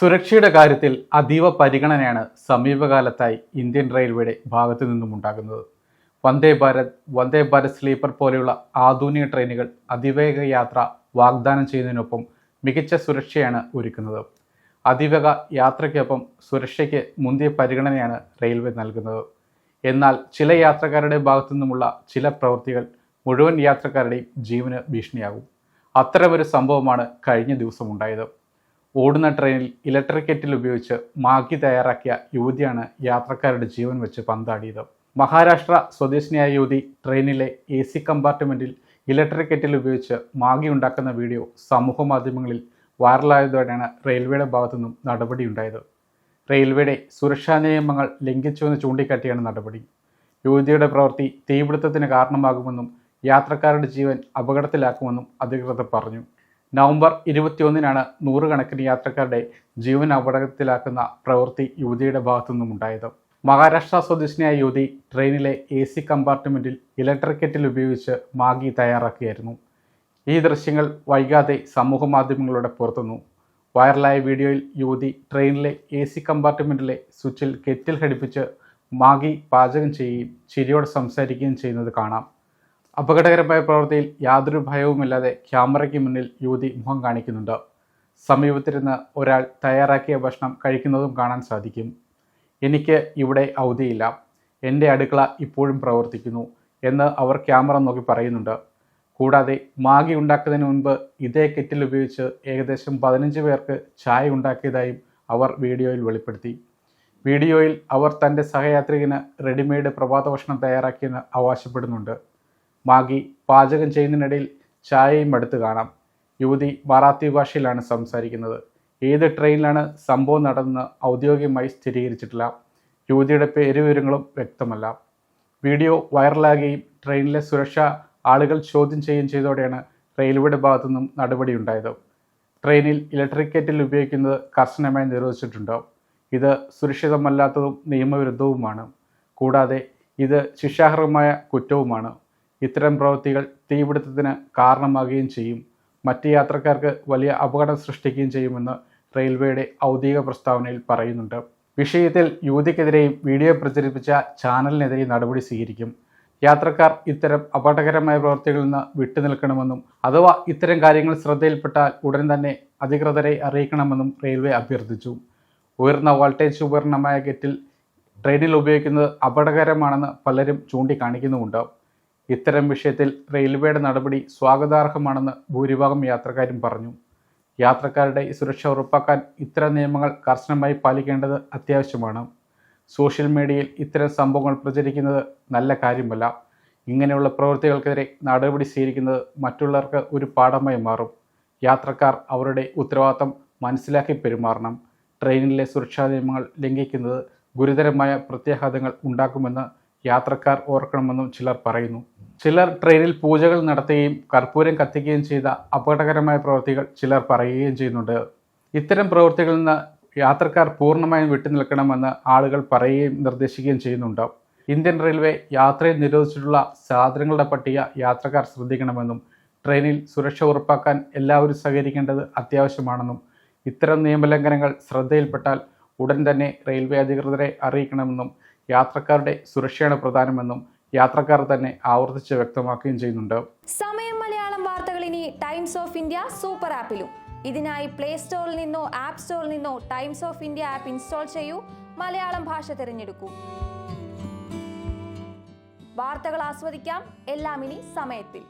സുരക്ഷയുടെ കാര്യത്തിൽ അതീവ പരിഗണനയാണ് സമീപകാലത്തായി ഇന്ത്യൻ റെയിൽവേയുടെ ഭാഗത്തു നിന്നും ഉണ്ടാകുന്നത്. വന്ദേ ഭാരത് വന്ദേ ഭാരത് സ്ലീപ്പർ പോലെയുള്ള ആധുനിക ട്രെയിനുകൾ അതിവേഗ യാത്ര വാഗ്ദാനം ചെയ്യുന്നതിനൊപ്പം മികച്ച സുരക്ഷയാണ് ഒരുക്കുന്നത്. അതിവേഗ യാത്രയ്ക്കൊപ്പം സുരക്ഷയ്ക്ക് മുന്തിയ പരിഗണനയാണ് റെയിൽവേ നൽകുന്നത്. എന്നാൽ ചില യാത്രക്കാരുടെ ഭാഗത്തു നിന്നുമുള്ള ചില പ്രവൃത്തികൾ മുഴുവൻ യാത്രക്കാരുടെയും ജീവന് ഭീഷണിയാകും. അത്തരമൊരു സംഭവമാണ് കഴിഞ്ഞ ദിവസം ഉണ്ടായത്. ഓടുന്ന ട്രെയിനിൽ ഇലക്ട്രിക് കെറ്റിൽ ഉപയോഗിച്ച് മാഗി തയ്യാറാക്കിയ യുവതിയാണ് യാത്രക്കാരുടെ ജീവൻ വെച്ച് പന്താടിയത്. മഹാരാഷ്ട്ര സ്വദേശിനിയായ യുവതി ട്രെയിനിലെ എ സി കമ്പാർട്ട്മെന്റിൽ ഇലക്ട്രിക് കെറ്റിൽ ഉപയോഗിച്ച് മാഗി ഉണ്ടാക്കുന്ന വീഡിയോ സമൂഹ മാധ്യമങ്ങളിൽ വൈറലായതോടെയാണ് റെയിൽവേയുടെ ഭാഗത്തു നിന്നും നടപടിയുണ്ടായത് റെയിൽവേയുടെ സുരക്ഷാ നിയമങ്ങൾ ലംഘിച്ചുവെന്ന് ചൂണ്ടിക്കാട്ടിയാണ് നടപടി. യുവതിയുടെ പ്രവൃത്തി തീപിടുത്തത്തിന് കാരണമാകുമെന്നും യാത്രക്കാരുടെ ജീവൻ അപകടത്തിലാക്കുമെന്നും അധികൃതർ പറഞ്ഞു. നവംബർ ഇരുപത്തിയൊന്നിനാണ് നൂറുകണക്കിന് യാത്രക്കാരുടെ ജീവൻ അപകടത്തിലാക്കുന്ന പ്രവൃത്തി യുവതിയുടെ ഭാഗത്തു നിന്നുമുണ്ടായത് മഹാരാഷ്ട്ര സ്വദേശിനിയായ യുവതി ട്രെയിനിലെ എ സി കമ്പാർട്ട്മെന്റിൽ ഇലക്ട്രിക് കെറ്റിൽ ഉപയോഗിച്ച് മാഗി തയ്യാറാക്കിയായിരുന്നു ഈ ദൃശ്യങ്ങൾ വൈകാതെ സമൂഹ മാധ്യമങ്ങളിലൂടെ പുറത്തുനിന്നു വൈറലായ വീഡിയോയിൽ യുവതി ട്രെയിനിലെ എ സി കമ്പാർട്ട്മെന്റിലെ സ്വിച്ചിൽ കെറ്റിൽ ഘടിപ്പിച്ച് മാഗി പാചകം ചെയ്യുകയും ചിരിയോടെ സംസാരിക്കുകയും ചെയ്യുന്നത് കാണാം. അപകടകരമായ പ്രവൃത്തിയിൽ യാതൊരു ഭയവുമില്ലാതെ ക്യാമറയ്ക്ക് മുന്നിൽ യുവതി മുഖം കാണിക്കുന്നുണ്ട്. സമീപത്തിരുന്ന് ഒരാൾ തയ്യാറാക്കിയ ഭക്ഷണം കഴിക്കുന്നതും കാണാൻ സാധിക്കും. എനിക്ക് ഇവിടെ അവധിയില്ല എന്റെ അടുക്കള ഇപ്പോഴും പ്രവർത്തിക്കുന്നു എന്ന് അവർ ക്യാമറ നോക്കി പറയുന്നുണ്ട്. കൂടാതെ മാഗി ഉണ്ടാക്കുന്നതിന് മുൻപ് ഇതേ കെറ്റിൽ ഉപയോഗിച്ച് ഏകദേശം പതിനഞ്ച് പേർക്ക് ചായ ഉണ്ടാക്കിയതായും അവർ വീഡിയോയിൽ വെളിപ്പെടുത്തി. വീഡിയോയിൽ അവർ തന്റെ സഹയാത്രികന് റെഡിമെയ്ഡ് പ്രഭാത ഭക്ഷണം തയ്യാറാക്കിയെന്ന് അവകാശപ്പെടുന്നുണ്ട്. മാഗി പാചകം ചെയ്യുന്നതിനിടയിൽ ചായയും എടുത്തു കാണാം. യുവതി മറാത്തി ഭാഷയിലാണ് സംസാരിക്കുന്നത്. ഏത് ട്രെയിനിലാണ് സംഭവം നടന്നെന്ന് ഔദ്യോഗികമായി സ്ഥിരീകരിച്ചിട്ടില്ല. യുവതിയുടെ പേര് വിവരങ്ങളും വ്യക്തമല്ല. വീഡിയോ വൈറലാകുകയും ട്രെയിനിലെ സുരക്ഷ ആളുകൾ ചോദ്യം ചെയ്യുകയും ചെയ്തതോടെയാണ് റെയിൽവേയുടെ ഭാഗത്തു നിന്നും നടപടിയുണ്ടായത്. ട്രെയിനിൽ ഇലക്ട്രിക് കെറ്റിൽ ഉപയോഗിക്കുന്നത് കർശനമായി നിരോധിച്ചിട്ടുണ്ട്. ഇത് സുരക്ഷിതമല്ലാത്തതും നിയമവിരുദ്ധവുമാണ്. കൂടാതെ ഇത് ശിക്ഷാർഹമായ കുറ്റവുമാണ്. ഇത്തരം പ്രവൃത്തികൾ തീപിടുത്തത്തിന് കാരണമാകുകയും ചെയ്യും. മറ്റ് യാത്രക്കാർക്ക് വലിയ അപകടം സൃഷ്ടിക്കുകയും ചെയ്യുമെന്ന് റെയിൽവേയുടെ ഔദ്യോഗിക പ്രസ്താവനയിൽ പറയുന്നുണ്ട്. വിഷയത്തിൽ യുവതിക്കെതിരെയും വീഡിയോ പ്രചരിപ്പിച്ച ചാനലിനെതിരെ നടപടി സ്വീകരിക്കും. യാത്രക്കാർ ഇത്തരം അപകടകരമായ പ്രവൃത്തികളിൽ നിന്ന് വിട്ടുനിൽക്കണമെന്നും അഥവാ ഇത്തരം കാര്യങ്ങൾ ശ്രദ്ധയിൽപ്പെട്ടാൽ ഉടൻ തന്നെ അധികൃതരെ അറിയിക്കണമെന്നും റെയിൽവേ അഭ്യർത്ഥിച്ചു. ഉയർന്ന വോൾട്ടേജ് ഉപകരണമായ കെറ്റിൽ ട്രെയിനിൽ ഉപയോഗിക്കുന്നത് അപകടകരമാണെന്ന് പലരും ചൂണ്ടിക്കാണിക്കുന്നുമുണ്ട്. ഇത്തരം വിഷയത്തിൽ റെയിൽവേയുടെ നടപടി സ്വാഗതാർഹമാണെന്ന് ഭൂരിഭാഗം യാത്രക്കാരും പറഞ്ഞു. യാത്രക്കാരുടെ സുരക്ഷ ഉറപ്പാക്കാൻ ഇത്തരം നിയമങ്ങൾ കർശനമായി പാലിക്കേണ്ടത് അത്യാവശ്യമാണ്. സോഷ്യൽ മീഡിയയിൽ ഇത്തരം സംഭവങ്ങൾ പ്രചരിക്കുന്നത് നല്ല കാര്യമല്ല. ഇങ്ങനെയുള്ള പ്രവൃത്തികൾക്കെതിരെ നടപടി സ്വീകരിക്കുന്നത് മറ്റുള്ളവർക്ക് ഒരു പാഠമായി മാറും. യാത്രക്കാർ അവരുടെ ഉത്തരവാദിത്തം മനസ്സിലാക്കി പെരുമാറണം. ട്രെയിനിലെ സുരക്ഷാ നിയമങ്ങൾ ലംഘിക്കുന്നത് ഗുരുതരമായ പ്രത്യാഘാതങ്ങൾ ഉണ്ടാക്കുമെന്ന് യാത്രക്കാർ ഓർക്കണമെന്നും ചിലർ പറയുന്നു. ചിലർ ട്രെയിനിൽ പൂജകൾ നടത്തുകയും കർപ്പൂരം കത്തിക്കുകയും ചെയ്ത അപകടകരമായ പ്രവൃത്തികൾ ചിലർ പറയുകയും ചെയ്യുന്നുണ്ട്. ഇത്തരം പ്രവൃത്തികളിൽ നിന്ന് യാത്രക്കാർ പൂർണമായും വിട്ടുനിൽക്കണമെന്ന് ആളുകൾ പറയുകയും നിർദ്ദേശിക്കുകയും ചെയ്യുന്നുണ്ട്. ഇന്ത്യൻ റെയിൽവേ യാത്രയിൽ നിരോധിച്ചിട്ടുള്ള സാധനങ്ങളുടെ പട്ടിക യാത്രക്കാർ ശ്രദ്ധിക്കണമെന്നും ട്രെയിനിൽ സുരക്ഷ ഉറപ്പാക്കാൻ എല്ലാവരും സഹകരിക്കേണ്ടത് അത്യാവശ്യമാണെന്നും ഇത്തരം നിയമലംഘനങ്ങൾ ശ്രദ്ധയിൽപ്പെട്ടാൽ ഉടൻ തന്നെ റെയിൽവേ അധികൃതരെ അറിയിക്കണമെന്നും യാത്രക്കാരുടെ സുരക്ഷയാണ് പ്രധാനമെന്നും യാത്രക്കാർ തന്നെ ആവർത്തിച്ച് വ്യക്തമാക്കുകയും ചെയ്യുന്നുണ്ട്. സമയം മലയാളം വാർത്തകൾ ഇനി ടൈംസ് ഓഫ് ഇന്ത്യ സൂപ്പർ ആപ്പിലും. ഇതിനായി പ്ലേ സ്റ്റോറിൽ നിന്നോ ആപ്പ് സ്റ്റോറിൽ നിന്നോ Times of India app install ചെയ്യൂ. മലയാളം ഭാഷ തിരഞ്ഞെടുക്കൂ. വാർത്തകൾ ആസ്വദിക്കാം. എല്ലാം ഇനി സമയത്തിൽ.